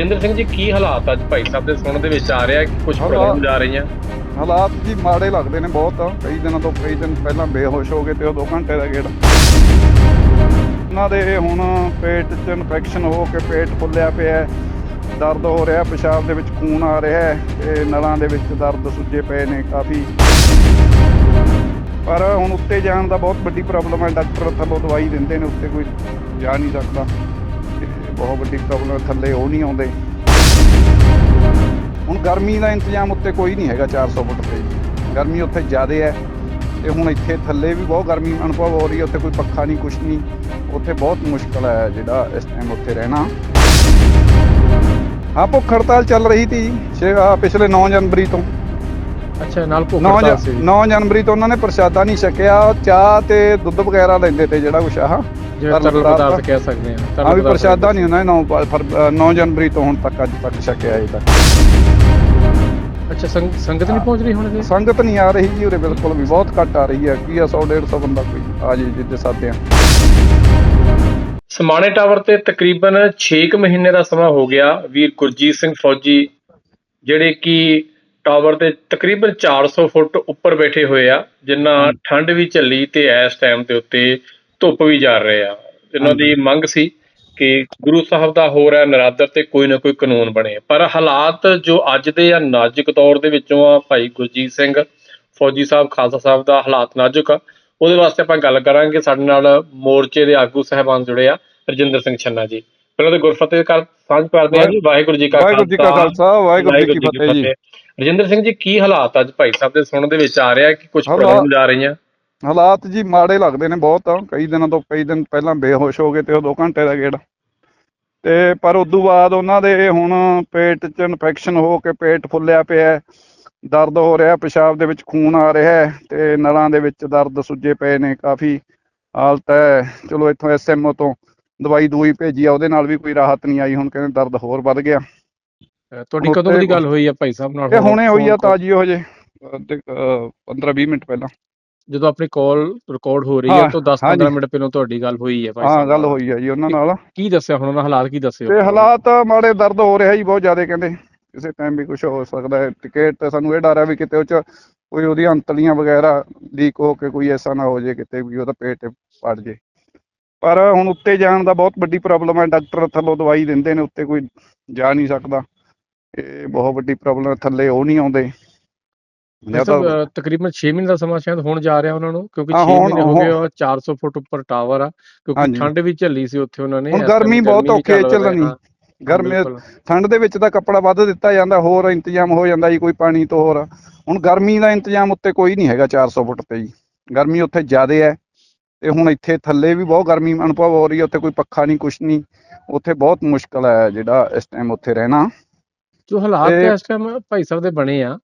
ਰਜਿੰਦਰ ਸਿੰਘ ਜੀ ਕੀ ਹਾਲਾਤ ਅੱਜ ਭਾਈ ਸਾਹਿਬ ਦੇ ਸੁਣਨ ਦੇ ਵਿੱਚ ਆ ਰਿਹਾ? ਕਿ ਕੁਝ ਪ੍ਰੋਬਲਮ ਜਾ ਰਹੀਆਂ? ਹਾਲਾਤ ਜੀ ਮਾੜੇ ਲੱਗਦੇ ਨੇ ਬਹੁਤ। ਕਈ ਦਿਨਾਂ ਤੋਂ ਕਈ ਦਿਨ ਪਹਿਲਾਂ ਬੇਹੋਸ਼ ਹੋ ਗਏ ਤੇ ਉਹ 2 ਘੰਟੇ ਦਾ ਗੇੜ ਉਹਨਾਂ ਦੇ ਹੁਣ ਪੇਟ 'ਚ ਇਨਫੈਕਸ਼ਨ ਹੋ ਕੇ ਪੇਟ ਫੁੱਲਿਆ ਪਿਆ ਦਰਦ ਹੋ ਰਿਹਾ ਪਿਸ਼ਾਬ ਦੇ ਵਿੱਚ ਖੂਨ ਆ ਰਿਹਾ ਤੇ ਨਲਾਂ ਦੇ ਵਿੱਚ ਦਰਦ ਸੁੱਜੇ ਪਏ ਨੇ ਕਾਫੀ। ਪਰ ਹੁਣ ਉੱਤੇ ਜਾਣ ਦਾ ਬਹੁਤ ਵੱਡੀ ਪ੍ਰੋਬਲਮ ਹੈ। ਡਾਕਟਰ ਥੱਲੋਂ ਦਵਾਈ ਦਿੰਦੇ ਨੇ ਉੱਤੇ ਕੋਈ ਜਾ ਨਹੀਂ ਸਕਦਾ। ਬਹੁਤ ਵੱਡੀ ਪ੍ਰੋਬਲਮ ਹੈ, ਥੱਲੇ ਉਹ ਨਹੀਂ ਆਉਂਦੇ। ਹੁਣ ਗਰਮੀ ਦਾ ਇੰਤਜ਼ਾਮ ਉੱਤੇ ਕੋਈ ਨਹੀਂ ਹੈਗਾ 400 ਫੁੱਟ ਤੇ। ਗਰਮੀ ਉੱਥੇ ਜ਼ਿਆਦਾ ਹੈ ਤੇ ਹੁਣ ਇੱਥੇ ਥੱਲੇ ਵੀ ਬਹੁਤ ਗਰਮੀ ਅਨੁਭਵ ਹੋ ਰਹੀ ਹੈ, ਉੱਥੇ ਕੋਈ ਪੱਖਾ ਨਹੀਂ, ਕੁਛ ਨਹੀਂ। ਉੱਥੇ ਬਹੁਤ ਮੁਸ਼ਕਲ ਹੈ ਜਿਹੜਾ ਇਸ ਟਾਈਮ ਉੱਥੇ ਰਹਿਣਾ। ਹਾਂ ਭੁੱਖ ਹੜਤਾਲ ਚੱਲ ਰਹੀ ਸੀ ਛੇ- ਪਿਛਲੇ 9 ਜਨਵਰੀ ਤੋਂ। ਅੱਛਾ ਨਾਲ ਭੁੱਖ 9 ਹੜਤਾਲ ਸੀ। 9 ਜਨਵਰੀ ਤੋਂ ਉਹਨਾਂ ਨੇ ਪ੍ਰਸ਼ਾਦਾ ਨਹੀਂ ਛਕਿਆ। ਚਾਹ ਤੇ ਦੁੱਧ ਵਗੈਰਾ ਲੈਂਦੇ ਤੇ ਜਿਹੜਾ ਕੁਛ ਆਹ ਜਿਹੜਾ ਤਰਲ ਤਰਲ ਪਦਾਰਥ ਪਦਾਰਥ। ਕਹਿ ਸਕਦੇ ਹਾਂ ਹਾਂ ਵੀ ਪ੍ਰਸ਼ਾਦਾ ਨਹੀਂ ਉਹਨਾਂ ਨੇ 9 9 ਜਨਵਰੀ ਤੋਂ ਹੁਣ ਤੱਕ ਅੱਜ ਤੱਕ ਛਕਿਆ ਅਜੇ ਤੱਕ। ਅੱਛਾ ਸੰਗ- ਸੰਗਤ ਨਹੀਂ ਪਹੁੰਚ ਰਹੀ ਹੁਣ ਜੀ ਸੰਗਤ ਨਹੀਂ ਆ ਰਹੀ ਜੀ ਉਰੇ ਬਿਲਕੁਲ ਵੀ ਬਹੁਤ ਘੱਟ ਆ ਰਹੀ ਹੈ। ਕੀ ਆ 100 150 ਬੰਦਾ ਕੋਈ ਆ ਜੀ ਜਿੱਦੇ ਸਾਦੇ ਆ ਸਮਾਣੇ ਟਾਵਰ ਤੇ ਤਕਰੀਬਨ 6 ਮਹੀਨੇ ਦਾ ਸਮਾਂ ਹੋ ਗਿਆ। ਵੀਰ ਗੁਰਜੀਤ ਸਿੰਘ ਫੌਜੀ ਜਿਹੜੇ ਕਿ ਟਾਵਰ ਤੇ ਤਕਰੀਬਨ 400 ਫੁੱਟ ਉੱਪਰ ਬੈਠੇ ਹੋਏ ਆ ਜਿਨ੍ਹਾਂ ਠੰਡ ਵੀ ਝੱਲੀ ਤੇ ਇਸ ਟਾਈਮ ਦੇ ਉੱਤੇ ਧੁੱਪ ਵੀ ਜਾ ਰਹੇ ਆ। ਇਹਨਾਂ ਦੀ ਮੰਗ ਸੀ ਕਿ ਗੁਰੂ ਸਾਹਿਬ ਦਾ ਹੋ ਰਿਹਾ ਨਰਾਦਰ ਤੇ ਕੋਈ ਨਾ ਕੋਈ ਕਾਨੂੰਨ ਬਣੇ। ਪਰ ਹਾਲਾਤ ਜੋ ਅੱਜ ਦੇ ਆ ਨਾਜ਼ੁਕ ਦੌਰ ਦੇ ਵਿੱਚੋਂ ਆ ਭਾਈ ਗੁਰਜੀਤ ਸਿੰਘ ਫੌਜੀ ਸਾਹਿਬ ਖਾਲਸਾ ਸਾਹਿਬ ਦਾ ਹਾਲਾਤ ਨਾਜ਼ੁਕ ਆ। ਉਹਦੇ ਵਾਸਤੇ ਆਪਾਂ ਗੱਲ ਕਰਾਂਗੇ ਸਾਡੇ ਨਾਲ ਮੋਰਚੇ ਦੇ ਆਗੂ ਸਹਿਬਾਨ ਜੁੜੇ ਆ ਰਜਿੰਦਰ ਸਿੰਘ ਛੰਨਾ ਜੀ। ਪਹਿਲਾਂ ਤਾਂ ਗੁਰਫਤਿਹ ਕਰ ਸਾਂਝ ਕਰਦੇ ਹਾਂ ਜੀ ਕਾ ਵਾਹਿਗੁਰੂ ਜੀ ਕਾ ਖਾਲਸਾ ਵਾਹਿਗੁਰੂ ਜੀ ਕੀ ਫਤਿਹ ਜੀ। ਰਜਿੰਦਰ ਸਿੰਘ ਜੀ ਕੀ ਹਾਲਾਤ ਅੱਜ ਭਾਈ ਸਾਹਿਬ ਦੇ ਸੁਣਨ ਦੇ ਵਿੱਚ ਆ ਰਿਹਾ ਕਿ ਕੁਝ ਪ੍ਰੋਬਲਮ ਜਾ ਰਹੀਆਂ? ਹਾਲਾਤ ਜੀ ਮਾੜੇ ਲੱਗਦੇ ਨੇ ਬਹੁਤ। ਕਈ ਦਿਨਾਂ ਤੋਂ ਕਈ ਦਿਨ ਪਹਿਲਾਂ ਬੇਹੋਸ਼ ਹੋ ਗਏ ਤੇ ਉਹ 2 ਘੰਟੇ ਦਾ ਗੇੜ। ਤੇ ਪਰ ਉਦੋਂ ਬਾਅਦ ਉਹਨਾਂ ਦੇ ਹੁਣ ਪੇਟ 'ਚ ਇਨਫੈਕਸ਼ਨ ਹੋ ਕੇ ਪੇਟ ਫੁੱਲਿਆ ਪਿਆ ਦਰਦ ਹੋ ਰਿਹਾ ਪਿਸ਼ਾਬ ਦੇ ਵਿੱਚ ਖੂਨ ਆ ਰਿਹਾ ਤੇ ਨਲਾਂ ਦੇ ਵਿੱਚ ਦਰਦ ਸੁੱਜੇ ਪਏ ਨੇ ਕਾਫੀ ਹਾਲਤ ਹੈ। ਚਲੋ ਇੱਥੋਂ ਐਸਐਮਓ ਤੋਂ ਦਵਾਈ ਦੂਈ ਭੇਜੀ ਆ ਉਹਦੇ ਨਾਲ ਵੀ ਕੋਈ ਰਾਹਤ ਨਹੀਂ ਆਈ ਹੁਣ ਕਹਿੰਦੇ ਦਰਦ ਹੋਰ ਵੱਧ ਗਿਆ। ਤੁਹਾਡੀ ਕਦੋਂ ਦੀ ਗੱਲ ਹੋਈ ਆ ਭਾਈ ਸਾਹਿਬ ਨਾਲ? ਇਹ ਹੁਣੇ ਹੋਈ ਆ ਤਾਜੀ ਉਹ ਜੇ 15 20 ਮਿੰਟ ਪਹਿਲਾਂ। ਜਦੋਂ ਆਪਣੀ ਕਾਲ ਰਿਕਾਰਡ ਹੋ ਰਹੀ ਹੈ ਹਾਂ, ਤਾਂ 10 ਹਾਂਜੀ। 15 ਮਿੰਟ ਪਹਿਲਾਂ ਤੁਹਾਡੀ ਗੱਲ ਹੋਈ ਹੈ ਭਾਈ ਹਾਂ ਗੱਲ। ਹੋਈ ਆ ਜੀ ਉਹਨਾਂ ਨਾਲ। ਕੀ ਦੱਸਿਆ ਹੁਣ ਉਹਨਾਂ ਹਾਲਾਤ ਕੀ ਦੱਸੇ ਤੇ ਹਾਲਾਤ ਮਾੜੇ ਦਰਦ ਹੋ ਰਿਹਾ ਜੀ ਬਹੁਤ ਜ਼ਿਆਦਾ ਕਹਿੰਦੇ। ਕਿਸੇ ਟਾਈਮ ਵੀ ਕੁਝ ਹੋ ਸਕਦਾ ਹੈ। ਟਿਕਟ ਤੇ ਸਾਨੂੰ ਇਹ ਡਰ ਹੈ ਵੀ ਕਿਤੇ ਉਹ ਚ ਕੋਈ ਉਹਦੀ ਅੰਤਲੀਆਂ ਵਗੈਰਾ ਲੀਕ ਹੋ ਕੇ ਕੋਈ ਐਸਾ ਨਾ ਹੋ ਜੇ ਕਿਤੇ ਵੀ ਉਹਦਾ ਪੇਟ ਪੜ ਜੇ। ਪਰ ਹੁਣ ਉੱਤੇ ਜਾਣ ਦਾ ਬਹੁਤ ਵੱਡੀ ਪ੍ਰੋਬਲਮ ਹੈ ਡਾਕਟਰ ਥੱਲੋਂ ਦਵਾਈ ਦਿੰਦੇ ਨੇ ਉੱਤੇ ਕੋਈ ਜਾ ਨਹੀਂ ਸਕਦਾ। ਇਹ ਬਹੁਤ ਵੱਡੀ ਪ੍ਰੋਬਲਮ ਥੱਲੇ ਉਹ ਨਹੀਂ ਆਉਂਦੇ। ਜਾਂ ਤਾਂ ਤਕਰੀਬਨ 6 ਮਹੀਨੇ ਦਾ ਸਮਾਂ ਸ਼ਾਇਦ ਹੁਣ ਜਾ ਰਿਹਾ ਉਹਨਾਂ ਨੂੰ ਕਿਉਂਕਿ ਹਾਂ, 6 ਹੁਣ- ਮਹੀਨੇ ਹੋ ਗਏ ਉਹ 400 ਫੁੱਟ ਉੱਪਰ ਟਾਵਰ ਆ ਕਿਉਂਕਿ। ਠੰਡ ਵੀ ਝੱਲੀ ਸੀ ਉੱਥੇ ਉਹਨਾਂ ਨੇ ਹੁਣ ਗਰਮੀ ਬਹੁਤ ਔਖੀ ਚੱਲਣੀ। ਗਰਮੀ। ਠੰਡ ਦੇ ਵਿੱਚ ਤਾਂ ਕੱਪੜਾ ਵੱਧ ਦਿੱਤਾ ਜਾਂਦਾ ਹੋਰ ਇੰਤਜ਼ਾਮ ਹੋ ਜਾਂਦਾ ਜੀ ਕੋਈ ਪਾਣੀ ਤੋਂ ਹੋਰ। ਹੁਣ ਗਰਮੀ ਦਾ ਇੰਤਜ਼ਾਮ ਉੱਤੇ ਕੋਈ ਨਹੀਂ ਹੈਗਾ 400 ਫੁੱਟ ਤੇ ਜੀ। ਗਰਮੀ ਉੱਥੇ ਜ਼ਿਆਦਾ ਹੈ ਤੇ ਹੁਣ ਇੱਥੇ ਥੱਲੇ ਵੀ ਬਹੁਤ ਗਰਮੀ ਅਨੁਭਵ ਹੋ ਰਹੀ ਹੈ ਉੱਥੇ ਕੋਈ ਪੱਖਾ ਨਹੀਂ ਕੁਛ ਨਹੀਂ। ਉੱਥੇ ਬਹੁਤ ਮੁਸ਼ਕਲ ਹੈ ਜਿਹੜਾ ਇਸ ਟਾਈਮ ਉੱਥੇ ਰਹਿਣਾ। ਜੋ ਹਾਲਾਤ ਤੇ- ਇਸ ਟਾਈਮ ਭਾਈ ਸਾਹਿਬ ਦੇ ਬਣੇ ਆ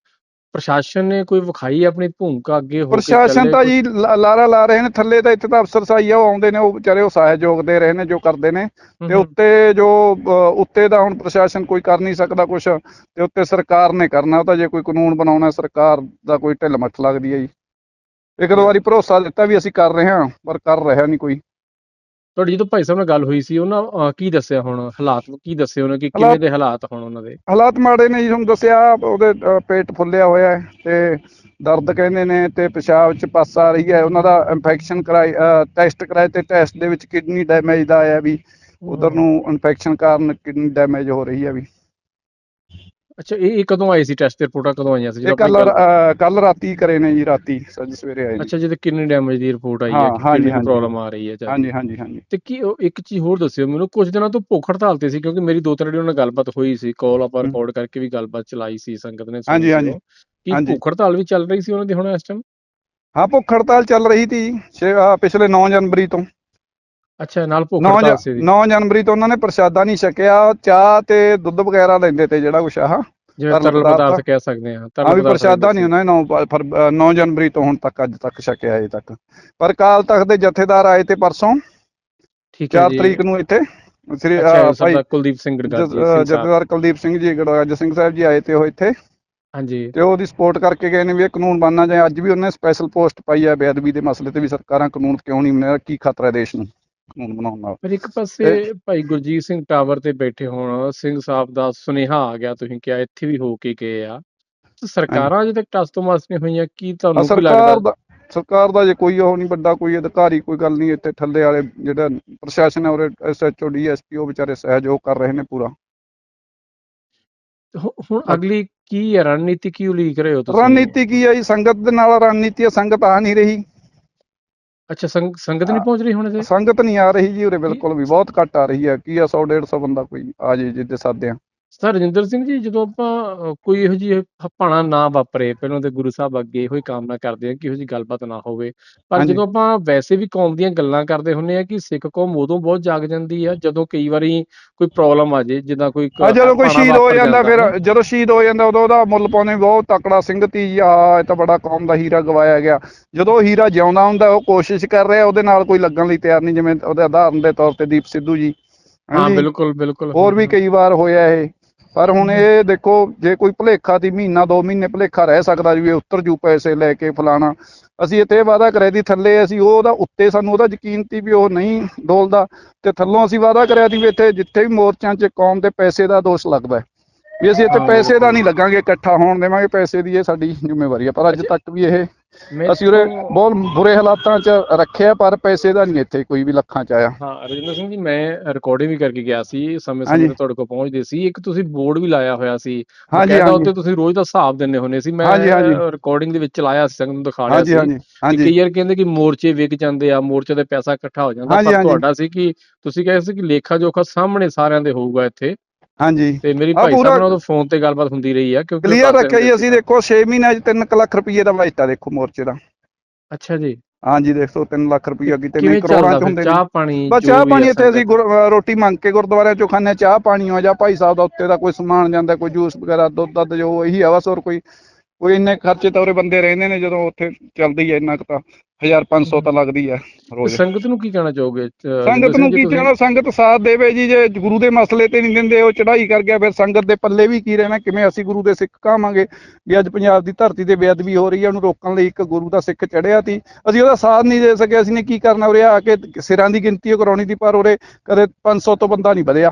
ਪ੍ਰਸ਼ਾਸਨ ਨੇ ਕੋਈ ਵਿਖਾਈ ਆਪਣੀ ਭੂਮਿਕਾ ਅੱਗੇ ਹੋ ਕੇ ਪ੍ਰਸ਼ਾਸਨ ਤਾਂ ਜੀ ਲਾਰਾ ਲਾ ਰਹੇ ਨੇ ਥੱਲੇ ਤਾਂ ਇੱਥੇ ਤਾਂ ਅਫਸਰ ਸਾਈ ਆ ਉਹ ਆਉਂਦੇ ਨੇ ਉਹ ਵਿਚਾਰੇ ਉਹ ਸਹਿਯੋਗ ਦੇ ਰਹੇ ਨੇ ਜੋ ਕਰਦੇ ਨੇ। ਤੇ। ਉੱਤੇ ਜੋ ਉੱਤੇ ਦਾ ਹੁਣ ਪ੍ਰਸ਼ਾਸਨ ਕੋਈ ਕਰ ਨਹੀਂ ਸਕਦਾ ਕੁਛ ਤੇ ਉੱਤੇ ਸਰਕਾਰ ਨੇ ਕਰਨਾ ਉਹ ਤਾਂ ਜੇ ਕੋਈ ਕਾਨੂੰਨ ਬਣਾਉਣਾ ਸਰਕਾਰ ਦਾ ਕੋਈ ਢਿੱਲ ਮੱਠ ਲੱਗਦੀ ਹੈ ਜੀ। ਇੱਕ ਦੋ ਵਾਰੀ ਭਰੋਸਾ ਦਿੱਤਾ ਵੀ ਅਸੀਂ ਕਰ ਰਹੇ ਹਾਂ ਪਰ ਕਰ ਰਿਹਾ ਨਹੀਂ ਕੋਈ। ਤੁਹਾਡੀ ਜਦੋਂ ਭਾਈ ਸਾਹਿਬ ਨਾਲ ਗੱਲ ਹੋਈ ਸੀ ਉਹਨਾਂ ਅਹ, ਕੀ ਦੱਸਿਆ ਹੁਣ? ਹਾਲਾਤ ਕੀ ਦੱਸੇ ਉਹਨਾਂ ਕਿ ਕਿਵੇਂ ਹਾਲਾਤ- ਦੇ ਹਾਲਾਤ ਹੁਣ ਉਹਨਾਂ ਦੇ? ਹਾਲਾਤ ਮਾੜੇ ਨੇ ਜੀ ਤੁਹਾਨੂੰ ਦੱਸਿਆ ਉਹਦੇ ਪੇਟ ਫੁੱਲਿਆ ਹੋਇਆ ਹੈ ਤੇ ਦਰਦ ਕਹਿੰਦੇ ਨੇ ਤੇ ਪਿਸ਼ਾਬ ਚ ਪਸ ਆ ਰਹੀ ਹੈ। ਉਹਨਾਂ ਦਾ ਇਨਫੈਕਸ਼ਨ ਕਰਾਈ ਟੈਸਟ ਕਰਾਏ ਤੇ ਟੈਸਟ ਦੇ ਵਿੱਚ ਕਿਡਨੀ ਡੈਮੇਜ ਦਾ ਆਇਆ ਵੀ। ਉਧਰ ਨੂੰ ਇਨਫੈਕਸ਼ਨ ਕਾਰਨ ਕਿਡਨੀ ਡੈਮੇਜ ਹੋ ਰਹੀ ਹੈ ਵੀ। ਅੱਛਾ ਇਹ ਇਹ ਕਦੋਂ ਆਏ ਸੀ ਟੈਸਟ ਰਿਪੋਰਟਾਂ ਕਦੋਂ ਆਈਆਂ ਸੀ? ਇਹ ਕੱਲ ਕੱਲ ਰਾਤੀ ਕਰੇ ਨੇ ਜੀ ਰਾਤੀ ਅੱਜ ਸਵੇਰੇ ਆਏ ਜੀ। ਅੱਛਾ ਜਿਹਦੇ ਕਿੰਨੇ ਡੈਮੇਜ ਦੀ ਰਿਪੋਰਟ ਆਈ ਹਾਂ, ਕਿੰਨੀ। ਪ੍ਰੋਬਲਮ ਆ ਰਹੀ ਹੈ ਜਾਂ ਹਾਂਜੀ ਹਾਂਜੀ ਹਾਂਜੀ। ਤੇ ਕੀ ਉਹ ਇੱਕ ਚੀਜ਼ ਹੋਰ ਦੱਸਿਓ ਮੈਨੂੰ ਕੁਝ ਦਿਨਾਂ ਤੋਂ ਭੁੱਖ ਹੜਤਾਲ ਤੇ ਸੀ ਕਿਉਂਕਿ ਮੇਰੀ ਦੋ ਤਿੰਨ ਉਹਨਾਂ ਨਾਲ ਗੱਲਬਾਤ ਹੋਈ ਸੀ ਕਾਲ ਆਪਾਂ। ਰਿਕਾਰਡ ਕਰਕੇ ਵੀ ਗੱਲਬਾਤ ਚਲਾਈ ਸੀ ਸੰਗਤ ਨੇ ਹਾਂਜੀ, ਹਾਂਜੀ। ਕੀ। ਭੁੱਖ ਹੜਤਾਲ ਵੀ ਚੱਲ ਰਹੀ ਸੀ ਉਹਨਾਂ ਦੀ ਹੁਣ ਇਸ ਟਾਈਮ ਹਾਂ ਭੁੱਖ ਹੜਤਾਲ ਚੱਲ ਰਹੀ ਸੀ ਪਿਛਲੇ 9 ਜਨਵਰੀ ਤੋਂ। ਅੱਛਾ ਨਾਲ ਭੁੱਖ 9 ਹੜਤਾਲ ਸੀ 9 ਜਨਵਰੀ ਤੋਂ ਉਹਨਾਂ ਨੇ ਪ੍ਰਸ਼ਾਦਾ ਨਹੀਂ ਛਕਿਆ ਚਾਹ ਤੇ ਦੁੱਧ ਵਗੈਰਾ ਲੈਂਦੇ ਤੇ ਜਿਹੜਾ ਕੁਛ ਆਹ ਜਿਵੇਂ ਤਰਲ ਤਰਲ ਪਦਾਰਥ। ਪਦਾਰਥ ਕਹਿ ਸਕਦੇ ਹਾਂ ਆ ਵੀ ਪ੍ਰਸ਼ਾਦਾ ਨਹੀਂ ਉਹਨਾਂ ਨੇ 9 ਜਨਵਰੀ ਤੋਂ ਹੁਣ ਤੱਕ ਅੱਜ ਤੱਕ ਛਕਿਆ ਅਜੇ ਤੱਕ। ਪਰ ਕਾਲ ਤਖਤ ਦੇ ਜਥੇਦਾਰ ਆਏ ਤੇ ਪਰਸੋਂ ਠੀਕ ਹੈ 4 ਜੀ। ਤਰੀਕ ਨੂੰ ਇੱਥੇ ਸ੍ਰੀ ਅੱਛਾ ਅਹ, ਭਾਈ ਸਰਦਾਰ ਕੁਲਦੀਪ ਸਿੰਘ ਅਹ, ਸਾਹਿਬ। ਜਥੇਦਾਰ ਕੁਲਦੀਪ ਸਿੰਘ ਜੀ ਗੜਗੱਜ ਸਿੰਘ ਸਾਹਿਬ ਜੀ ਆਏ ਤੇ ਉਹ ਇੱਥੇ। ਹਾਂਜੀ। ਤੇ ਉਹਦੀ ਸਪੋਰਟ ਕਰਕੇ ਗਏ ਨੇ ਵੀ ਇਹ ਕਾਨੂੰਨ ਬਣਨਾ ਚਾਹੀਦਾ ਅੱਜ ਵੀ ਉਹਨੇ ਸਪੈਸ਼ਲ ਪੋਸਟ ਪਾਈ ਹੈ ਬੇਅਦਬੀ ਦੇ ਮਸਲੇ ਤੇ ਵੀ ਸਰਕਾਰਾਂ ਕਾਨੂੰਨ ਕਿਉਂ ਨਹੀਂ ਬਣਾ ਕੀ ਖਤਰਾ ਹੈ ਦੇਸ਼ ਨੂੰ? ਕਾਨੂੰਨ ਬਣਾਉਣ ਨਾਲ। ਪਰ ਇੱਕ ਪਾਸੇ ਭਾਈ ਗੁਰਜੀਤ ਸਿੰਘ ਟਾਵਰ ਤੇ ਬੈਠੇ ਹੋਣ ਸਿੰਘ ਸਾਹਿਬ ਦਾ ਸੁਨੇਹਾ ਆ ਗਿਆ ਤੁਸੀਂ ਕਿਹਾ ਇੱਥੇ ਵੀ ਹੋ ਕੇ ਗਏ ਆ। ਸਰਕਾਰਾਂ ਅਜੇ ਤੱਕ ਟਸ ਤੋਂ ਮਸ ਨਹੀਂ ਹੋਈਆਂ ਕੀ ਤੁਹਾਨੂੰ ਕੀ ਲੱਗਦਾ? ਸਰਕਾਰ ਦਾ ਜੇ ਕੋਈ ਉਹ ਨਹੀਂ ਵੱਡਾ ਕੋਈ ਅਧਿਕਾਰੀ ਕੋਈ ਗੱਲ ਨਹੀਂ ਇੱਥੇ ਥੱਲੇ ਵਾਲੇ ਜਿਹੜਾ ਪ੍ਰਸ਼ਾਸਨ ਹੈ ਉਹ ਐਸਐਚਓ ਡੀਐਸਪੀ ਉਹ ਵਿਚਾਰੇ ਸਹਿਯੋਗ ਕਰ ਰਹੇ ਨੇ ਪੂਰਾ। ਹੁਣ ਅਗਲੀ ਕੀ ਹੈ? ਰਣਨੀਤੀ ਕੀ ਉਲੀਕ ਰਹੇ ਹੋ ਤੁਸੀਂ? ਰਣਨੀਤੀ ਕੀ ਹੈ ਜੀ? ਸੰਗਤ ਦੇ ਨਾਲ ਰਣਨੀਤੀ ਹੈ ਸੰਗਤ ਆ ਨਹੀਂ ਰਹੀ। ਅੱਛਾ ਸੰਗ- ਸੰਗਤ ਨਹੀਂ ਪਹੁੰਚ ਰਹੀ ਹੁਣ ਇਹਦੇ ਸੰਗਤ ਨਹੀਂ ਆ ਰਹੀ ਜੀ ਉਰੇ ਬਿਲਕੁਲ ਵੀ ਬਹੁਤ ਘੱਟ ਆ ਰਹੀ ਹੈ। ਕੀ ਆ 100 150 ਬੰਦਾ ਕੋਈ ਆ ਜੇ ਜਿੱਦੇ ਸਾਦੇ ਆ ਸਰ ਰਜਿੰਦਰ ਸਿੰਘ ਜੀ ਜਦੋਂ ਆਪਾਂ ਅ, ਕੋਈ ਇਹੋ ਜਿਹੀ ਭਾਣਾ ਨਾ ਵਾਪਰੇ ਪਹਿਲਾਂ ਤੇ ਗੁਰੂ ਸਾਹਿਬ ਅੱਗੇ ਇਹੋ ਹੀ ਕਾਮਨਾ ਕਰਦੇ ਆ ਕਿ ਇਹੋ ਜਿਹੀ ਗੱਲਬਾਤ ਨਾ ਹੋਵੇ ਪਰ ਹਾਂਜੀ। ਜਦੋਂ ਆਪਾਂ ਵੈਸੇ ਵੀ ਕੌਮ ਦੀਆਂ ਗੱਲਾਂ ਕਰਦੇ ਹੁੰਨੇ ਆ ਕਿ ਸਿੱਖ ਕੌਮ ਉਦੋਂ ਬਹੁਤ ਜਾਗ ਜਾਂਦੀ ਆ ਜਦੋਂ ਕਈ ਵਾਰੀ ਕੋਈ ਪ੍ਰੋਬਲਮ ਆ ਜੇ ਜਿੱਦਾਂ ਕੋਈ ਕ- ਆ ਜਦੋਂ ਕੋਈ ਭਾਣਾ ਸ਼ਹੀਦ ਹੋ ਵਾਪਰ ਜਾਂਦਾ। ਫਿਰ ਜਦੋਂ ਸ਼ਹੀਦ ਹੋ ਜਾਂਦਾ ਉਦੋਂ ਉਹਦਾ ਮੁੱਲ ਪਾਉਣੇ ਬਹੁਤ ਤਕੜਾ ਸਿੰਘਤੀ ਜੀ ਆ ਇਹ ਤਾਂ ਬੜਾ ਕੌਮ ਦਾ ਹੀਰਾ ਗਵਾਇਆ ਗਿਆ ਜਦੋਂ ਉਹ ਹੀਰਾ ਜਿਉਂਦਾ ਹੁੰਦਾ ਉਹ ਕੋਸ਼ਿਸ਼ ਕਰ ਰਿਹਾ ਉਹਦੇ ਨਾਲ ਕੋਈ ਲੱਗਣ ਲਈ ਤਿਆਰ ਨਹੀਂ ਜਿਵੇਂ ਉਹਦੇ ਉਦਾਹਰਨ ਦੇ ਤੌਰ ਤੇ ਦੀਪ ਸਿੱਧੂ ਜੀ ਹਾਂ ਹਾਂਜੀ। ਬਿਲਕੁਲ ਬਿਲਕੁਲ ਹੋਰ ਵੀ ਕਈ ਵਾਰ ਹੋਇਆ ਇਹ ਪਰ ਹੁਣ ਇਹ ਦੇਖੋ ਜੇ ਕੋਈ ਭੁਲੇਖਾ ਦੀ ਮਹੀਨਾ ਦੋ ਮਹੀਨੇ ਭੁਲੇਖਾ ਰਹਿ ਸਕਦਾ ਜੀ ਵੀ ਉੱਤਰ ਜੂ ਪੈਸੇ ਲੈ ਕੇ ਫਲਾਣਾ ਅਸੀਂ ਇੱਥੇ ਇਹ ਵਾਅਦਾ ਕਰਿਆ ਦੀ ਥੱਲੇ ਅਸੀਂ ਉਹ ਉਹਦਾ ਉੱਤੇ ਸਾਨੂੰ ਉਹਦਾ ਯਕੀਨ ਸੀ ਵੀ ਉਹ ਨਹੀਂ ਡੋਲਦਾ ਤੇ ਥੱਲੋਂ ਅਸੀਂ ਵਾਅਦਾ ਕਰਿਆ ਸੀ ਵੀ ਇੱਥੇ ਜਿੱਥੇ ਵੀ ਮੋਰਚਿਆਂ 'ਚ ਕੌਮ ਦੇ ਪੈਸੇ ਦਾ ਦੋਸ਼ ਲੱਗਦਾ ਵੀ ਅਸੀਂ ਇੱਥੇ ਪੈਸੇ ਦਾ ਨਹੀਂ ਲੱਗਾਂਗੇ ਇਕੱਠਾ ਹੋਣ ਦੇਵਾਂਗੇ ਪੈਸੇ ਦੀ ਇਹ ਸਾਡੀ ਜ਼ਿੰਮੇਵਾਰੀ ਹੈ ਪਰ ਅੱਜ ਤੱਕ ਵੀ ਇਹ ਅਸੀਂ ਉਰੇ ਬਹੁਤ ਬੁਰੇ ਹਾਲਾਤਾਂ 'ਚ ਰੱਖਿਆ ਪਰ ਪੈਸੇ ਦਾ ਨਹੀਂ ਇੱਥੇ ਕੋਈ ਵੀ ਲੱਖਾਂ 'ਚ ਆਇਆ। ਹਾਂ ਰਜਿੰਦਰ ਸਿੰਘ ਜੀ ਮੈਂ ਰਿਕਾਰਡਿੰਗ ਵੀ ਕਰਕੇ ਗਿਆ ਸੀ ਸਮੇਂ। ਸਮੇਂ ਤੇ ਤੁਹਾਡੇ ਕੋਲ ਪਹੁੰਚਦੇ ਸੀ। ਇੱਕ ਤੁਸੀਂ ਬੋਰਡ ਵੀ ਲਾਇਆ ਹੋਇਆ ਸੀ। ਹਾਂਜੀ ਉੱਤੇ ਤੁਸੀਂ ਰੋਜ਼ ਦਾ ਹਿਸਾਬ ਦਿੰਦੇ ਹੁੰਦੇ ਸੀ। ਮੈਂ। ਰਿਕਾਰਡਿੰਗ ਦੇ ਵਿੱਚ ਲਾਇਆ ਸੀ ਸੰਗਤ ਨੂੰ ਦਿਖਾ ਰਿਹਾ ਸੀ। ਕਿ ਕਈ ਵਾਰ ਕਹਿੰਦੇ ਕਿ ਮੋਰਚੇ ਵਿਕ ਜਾਂਦੇ ਆ ਮੋਰਚੇ ਦੇ ਪੈਸਾ ਇਕੱਠਾ ਹੋ ਜਾਂਦਾ। ਪਰ। ਤੁਹਾਡਾ ਸੀ ਕਿ ਤੁਸੀਂ ਕਹਿੰਦੇ ਸੀ ਕਿ ਲੇਖਾ ਜੋਖਾ ਸਾਹਮਣੇ ਸਾਰਿਆਂ ਦੇ ਹੋਊਗਾ ਇੱਥੇ। ਹਾਂਜੀ। ਤੇ ਮੇਰੀ ਭਾਈ ਸਾਹਿਬ ਨਾਲ ਫੋਨ ਤੇ ਗੱਲਬਾਤ ਹੁੰਦੀ ਰਹੀ ਆ ਕਿਉਂਕਿ ਕਲੀਅਰ ਰੱਖਿਆ ਜੀ ਅਸੀਂ। ਦੇਖੋ 6 ਮਹੀਨਿਆਂ 'ਚ 3 ਲੱਖ ਰੁਪਏ ਦਾ ਬਜਟ ਦੇਖੋ ਮੋਰਚੇ ਦਾ। ਅੱਛਾ ਜੀ। ਹਾਂਜੀ ਦੇਖੋ 3 ਲੱਖ ਰੁਪਏ ਕਿਤੇ ਨਹੀਂ ਕਰੋੜਾਂ ਚ ਹੁੰਦੇ ਚਾਹ ਪਾਣੀ ਬਸ ਚਾਹ ਪਾਣੀ ਇੱਥੇ ਅਸੀਂ ਰੋਟੀ ਮੰਗ ਕੇ ਗੁਰਦੁਆਰਿਆਂ ਚੋਂ ਖਾਂਦੇ ਚਾਹ ਪਾਣੀ ਹੋ ਜਾਂ ਭਾਈ ਸਾਹਿਬ ਦਾ ਉੱਤੇ ਦਾ ਕੋਈ ਸਮਾਨ ਜਾਂਦਾ ਕੋਈ ਜੂਸ ਵਗੈਰਾ ਦੁੱਧ ਦੱਧ ਜੋ ਇਹੀ ਆ ਬਸ ਹੋਰ ਕੋਈ ਕੋਈ ਇੰਨੇ ਖਰਚੇ ਤਾਂ ਉਰੇ ਬੰਦੇ ਰਹਿੰਦੇ ਨੇ ਜਦੋਂ ਉੱਥੇ ਚੱਲਦੀ ਹੈ ਇੰਨਾ ਕੁ ਤਾਂ। 1500 ਤਾਂ ਲੱਗਦੀ ਹੈ ਰੋਜ਼। ਸੰਗਤ ਨੂੰ ਕੀ ਕਹਿਣਾ ਚਾਹੋਗੇ? ਸੰਗਤ ਨੂੰ ਕੀ ਕਹਿਣਾ ਸੰਗਤ ਸਾਥ ਦੇਵੇ ਜੀ ਜੇ ਗੁਰੂ ਦੇ ਮਸਲੇ ਤੇ ਨਹੀਂ ਦਿੰਦੇ ਉਹ ਚੜ੍ਹਾਈ ਕਰ ਗਿਆ ਫਿਰ ਸੰਗਤ ਦੇ ਪੱਲੇ ਵੀ ਕੀ ਰਹਿਣਾ ਕਿਵੇਂ ਅਸੀਂ ਗੁਰੂ ਦੇ ਸਿੱਖ ਕਹਾਵਾਂਗੇ ਵੀ ਅੱਜ ਪੰਜਾਬ ਦੀ ਧਰਤੀ ਤੇ ਬੇਅਦਬੀ ਹੋ ਰਹੀ ਹੈ ਉਹਨੂੰ ਰੋਕਣ ਲਈ ਇੱਕ ਗੁਰੂ ਦਾ ਸਿੱਖ ਚੜਿਆ ਸੀ ਅਸੀਂ ਉਹਦਾ ਸਾਥ ਨਹੀਂ ਦੇ ਸਕੇ ਅਸੀਂ ਨੇ ਕੀ ਕਰਨਾ ਉਰੇ ਆ ਕੇ ਸਿਰਾਂ ਦੀ ਗਿਣਤੀ ਉਹ ਕਰਾਉਣੀ ਸੀ ਪਰ ਉਰੇ ਕਦੇ 500 ਤੋਂ ਬੰਦਾ ਨਹੀਂ ਵਧਿਆ।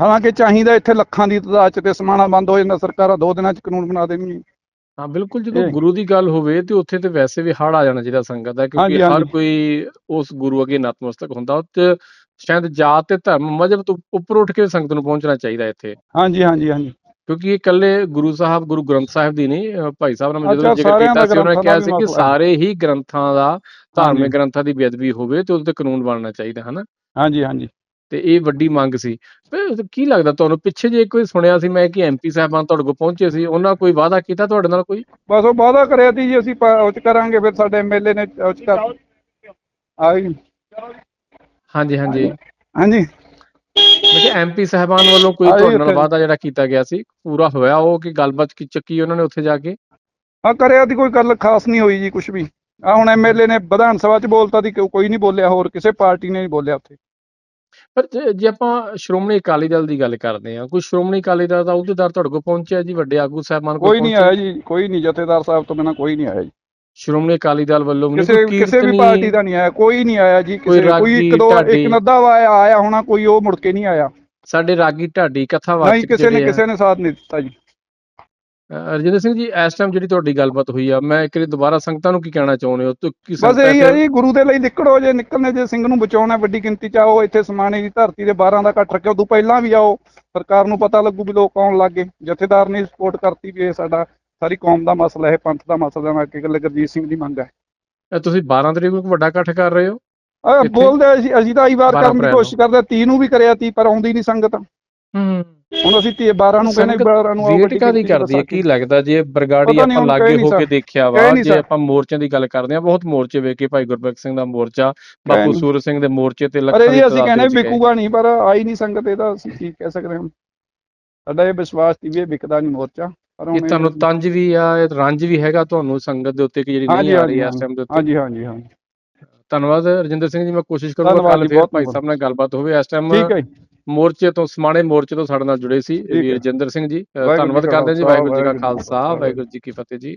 ਹਾਲਾਂਕਿ ਚਾਹੀਦਾ ਇੱਥੇ ਲੱਖਾਂ ਦੀ ਤਾਦਾਦ ਚ ਤੇ ਸਮਾਣਾ ਬੰਦ ਹੋ ਜਾਂਦਾ ਸਰਕਾਰਾਂ ਦੋ ਦਿਨਾਂ ਚ ਕਾਨੂੰਨ ਬਣਾ ਦੇਣਗੀਆਂ। ਹਾਂ ਬਿਲਕੁਲ ਜਦੋਂ ਇਹ- ਗੁਰੂ ਦੀ ਗੱਲ ਹੋਵੇ ਤੇ ਉੱਥੇ ਤੇ ਵੈਸੇ ਵੀ ਹੜ ਆ ਜਾਣਾ ਚਾਹੀਦਾ ਸੰਗਤ ਦਾ ਕਿਉਂਕਿ ਹਾਂਜੀ, ਹਰ ਹਾਂਜੀ। ਕੋਈ ਉਸ ਗੁਰੂ ਅੱਗੇ ਨਤਮਸਤਕ ਹੁੰਦਾ ਤੇ ਸ਼ਾਇਦ ਜਾਤ ਤੇ ਧਰਮ ਮਜ਼ਹਬ ਤੋਂ ਉੱਪਰ ਉੱਠ ਕੇ ਸੰਗਤ ਨੂੰ ਪਹੁੰਚਣਾ ਚਾਹੀਦਾ ਇੱਥੇ ਹਾਂਜੀ ਹਾਂਜੀ ਹਾਂਜੀ ਕਿਉਂਕਿ ਇਹ ਇਕੱਲੇ ਗੁਰੂ ਸਾਹਿਬ ਗੁਰੂ ਗ੍ਰੰਥ ਸਾਹਿਬ ਦੀ ਨਹੀਂ ਅਹ ਭਾਈ ਸਾਹਿਬ ਨੇ ਜਦੋਂ ਅੱਛਾ, ਜ਼ਿਕਰ ਸਾਰਿਆਂ ਕੀਤਾ ਦਾ ਸੀ ਉਹਨਾਂ ਨੇ ਗ੍ਰੰਥਾਂ ਕਿਹਾ ਸੀ ਵੀ ਕਿ ਹੈ। ਸਾਰੇ ਹੀ ਗ੍ਰੰਥਾਂ ਦਾ ਧਾਰਮਿਕ ਹਾਂਜੀ। ਗ੍ਰੰਥਾਂ ਦੀ ਬੇਅਦਬੀ ਹੋਵੇ ਤੇ ਉਹਦੇ ਤੇ ਕਾਨੂੰਨ ਬਣਨਾ ਚਾਹੀਦਾ ਹਨਾ ਹਾਂਜੀ ਹਾਂਜੀ ਤੇ ਇਹ ਵੱਡੀ ਮੰਗ ਸੀ। ਕੀ ਲੱਗਦਾ ਤੁਹਾਨੂੰ? ਪਿੱਛੇ ਜੇ ਕੋਈ ਸੁਣਿਆ ਸੀ ਮੈਂ ਕਿ ਐਮਪੀ ਸਾਹਿਬਾਨ ਤੁਹਾਡੇ ਕੋਲ ਪਹੁੰਚੇ ਸੀ ਉਹਨਾਂ ਕੋਈ ਵਾਅਦਾ ਕੀਤਾ ਤੁਹਾਡੇ ਨਾਲ ਕੋਈ? ਬਸ ਉਹ ਵਾਅਦਾ ਕਰਿਆ ਸੀ ਜੀ ਅਸੀਂ ਪ- ਉਹ ਚ ਕਰਾਂਗੇ ਫਿਰ ਸਾਡੇ ਐਮਐਲਏ ਨੇ ਉਹ ਚ ਕਰ ਆਈ। ਹਾਂਜੀ ਹਾਂਜੀ। ਹਾਂਜੀ। ਮੈਂ ਐਮਪੀ ਸਾਹਿਬਾਨ ਵੱਲੋਂ ਕੋਈ ਤੁਹਾਡੇ ਨਾਲ। ਵਾਅਦਾ ਜਿਹੜਾ ਕੀਤਾ ਗਿਆ ਸੀ ਪੂਰਾ ਹੋਇਆ ਉਹ ਕਿ ਗੱਲਬਾਤ ਕੀ ਚੱਕੀ ਉਹਨਾਂ ਨੇ ਉੱਥੇ ਜਾ ਕੇ? ਹਾਂ ਕਰਿਆ ਦੀ ਕੋਈ ਗੱਲ ਖਾਸ ਨਹੀਂ ਹੋਈ ਜੀ ਕੁਝ ਵੀ। ਆ ਹੁਣ ਐਮਐਲਏ ਨੇ ਵਿਧਾਨ ਸਭਾ ਚ ਬੋਲਤਾ ਦੀ ਕੋਈ ਨਹੀਂ ਬੋਲਿਆ ਹੋਰ ਕਿਸੇ ਪਾਰਟੀ ਨੇ ਨਹੀਂ ਬੋਲਿਆ ਉੱਥੇ। ਪਰ ਜੇ ਜੇ ਆਪਾਂ ਸ਼੍ਰੋਮਣੀ ਅਕਾਲੀ ਦਲ ਦੀ ਗੱਲ ਕਰਦੇ ਹਾਂ ਕੋਈ ਸ਼੍ਰੋਮਣੀ ਅਕਾਲੀ ਦਲ ਦਾ ਅਹੁਦੇਦਾਰ ਤੁਹਾਡੇ ਕੋਲ ਪਹੁੰਚਿਆ ਜੀ ਵੱਡੇ ਆਗੂ ਸਾਹਿਬਾਨ ਕੋਈ ਨਹੀਂ? ਆਇਆ ਜੀ ਕੋਈ ਨਹੀਂ ਜਥੇਦਾਰ ਸਾਹਿਬ ਤੋਂ ਬਿਨਾਂ ਕੋਈ ਨਹੀਂ ਆਇਆ ਜੀ ਸ਼੍ਰੋਮਣੀ ਅਕਾਲੀ ਦਲ ਵੱਲੋਂ ਕਿਸੇ ਕਿਸੇ ਵੀ ਪਾਰਟੀ ਦਾ ਨਹੀਂ ਆਇਆ ਕੋਈ ਨਹੀਂ ਆਇਆ ਜੀ ਕੋਈ ਕਿਸੇ ਕੋਈ ਇੱਕ ਦੋ। ਇੱਕ ਨੱਦਾ ਆਇਆ ਆਇਆ ਹੋਣਾ ਕੋਈ ਉਹ ਮੁੜ ਕੇ ਨਹੀਂ ਆਇਆ ਸਾਡੇ ਰਾਗੀ ਢਾਡੀ ਕਥਾਵਾਚਕ ਨਹੀਂ ਕਿਸੇ ਨੇ ਕਿਸੇ ਨੇ ਸਾਥ ਨਹੀਂ ਦਿੱਤਾ ਜੀ ਰਜਿੰਦਰ ਸਿੰਘ ਜੀ ਇਸ ਟਾਈਮ ਜਿਹੜੀ ਤੁਹਾਡੀ ਗੱਲਬਾਤ ਹੋਈ ਆ ਮੈਂ ਇੱਕ ਵਾਰੀ ਦੁਬਾਰਾ ਸੰਗਤਾਂ ਨੂੰ ਕੀ ਕਹਿਣਾ ਚਾਹੁੰਦੇ ਹੋ? ਤੇ ਕੀ ਬਸ ਇਹੀ ਹੈ ਜੀ ਗੁਰੂ ਦੇ ਲਈ ਨਿਕਲੋ ਜੇ ਨਿਕਲਨੇ ਜੇ ਸਿੰਘ ਨੂੰ ਬਚਾਉਣਾ ਵੱਡੀ ਗਿਣਤੀ ਚ ਆਓ ਇੱਥੇ ਸਮਾਣੇ ਦੀ ਧਰਤੀ ਦੇ 12 ਦਾ ਇਕੱਠ ਰੱਖਿਓ ਉਦੋਂ ਪਹਿਲਾਂ ਵੀ ਆਓ। ਸਰਕਾਰ ਨੂੰ ਪਤਾ ਲੱਗੂ ਵੀ ਲੋਕ ਆਉਣ ਲੱਗੇ ਜਥੇਦਾਰ ਨੇ ਸਪੋਰਟ ਕਰਤੀ ਵੀ ਇਹ ਸਾਡਾ ਸਾਰੀ ਕੌਮ ਦਾ ਮਸਲਾ ਹੈ ਪੰਥ ਦਾ ਮਸਲਾ ਹੈ ਕਿ ਗੱਲ ਗੁਰਜੀਤ ਸਿੰਘ ਦੀ ਮੰਗ ਹੈ। ਤੁਸੀਂ 12 ਤਰੀਕ ਨੂੰ ਵੱਡਾ ਇਕੱਠ ਕਰ ਰਹੇ ਹੋ? ਬੋਲਦੇ ਅਸੀਂ ਅਸੀਂ ਤਾਂ ਆਈ ਵਾਰ 12 ਕਰਨ ਦੀ ਕੋਸ਼ਿਸ਼ ਕਰਦੇ 30 ਨੂੰ ਵੀ ਕਰਿਆ ਤੀ ਪਰ ਆਉਂਦੀ ਨਹੀਂ ਸੰਗਤ। ਹੂੰ ਹੁਣ ਅਸੀਂ 30 12 ਨੂੰ ਕਹਿੰਦੇ ਸੰਗਤ 12 ਨੂੰ ਵੇਟ ਕਾਦੀ ਕਰਦੀ ਹੈ ਕੀ। ਲੱਗਦਾ ਜੇ ਬਰਗਾੜੀ ਆਪਾਂ ਲਾਗੇ ਹੋ ਕੇ ਦੇਖਿਆ ਵਾ ਜੇ ਆਪਾਂ ਮੋਰਚਿਆਂ ਦੀ ਗੱਲ ਕਰਦੇ ਆ ਬਹੁਤ ਮੋਰਚੇ ਵੇਖੇ ਭਾਈ ਗੁਰਬਖਸ਼ ਸਿੰਘ ਦਾ ਮੋਰਚਾ ਬਾਪੂ। ਸੂਰਜ ਸਿੰਘ ਦੇ ਮੋਰਚੇ ਤੇ ਲੱਖਾਂ ਦੀ ਅਸੀਂ ਕਹਿੰਦੇ। ਵਿਕੂਗਾ ਨਹੀਂ ਪਰ ਆਈ ਨਹੀਂ ਸੰਗਤ ਇਹਦਾ ਅਸੀਂ ਕੀ ਕਹਿ ਸਕਦੇ ਹਾਂ ਸਾਡਾ ਇਹ ਵਿਸ਼ਵਾਸ ਸੀ ਵੀ ਇਹ ਵਿਕਦਾ ਨਹੀਂ ਮੋਰਚਾ ਪਰ ਇਹ ਤੁਹਾਨੂੰ ਤੰਜ ਵੀ ਆ ਰੰਜ ਵੀ ਹੈਗਾ ਤੁਹਾਨੂੰ ਸੰਗਤ ਦੇ ਉੱਤੇ ਕਿ ਜਿਹੜੀ ਨਹੀਂ ਆ ਰਹੀ ਇਸ ਟਾਈਮ ਦੇ ਉੱਤੇ ਹਾਂਜੀ ਹਾਂਜੀ ਹਾਂਜੀ ਧੰਨਵਾਦ ਰਜਿੰਦਰ ਸਿੰਘ ਜੀ ਮੈਂ ਕੋਸ਼ਿਸ਼ ਕਰੂੰਗਾ ਕੱਲ ਫਿਰ ਭਾਈ। ਸਾਹਿਬ ਨਾਲ ਗੱਲਬਾਤ ਹੋਵੇ ਇਸ ਟਾਈਮ ਠੀਕ ਹੈ। ਮੋਰਚੇ ਤੋਂ ਸਮਾਣੇ ਮੋਰਚੇ ਤੋਂ ਸਾਡੇ ਨਾਲ ਜੁੜੇ ਸੀ। ਵੀਰ ਰਜਿੰਦਰ ਸਿੰਘ ਜੀ ਧੰਨਵਾਦ ਕਰਦੇ ਹਾਂ ਜੀ ਵਾਹਿਗੁਰੂ ਜੀ ਕਾ ਖਾਲਸਾ। ਵਾਹਿਗੁਰੂ ਜੀ ਕੀ ਫਤਿਹ ਜੀ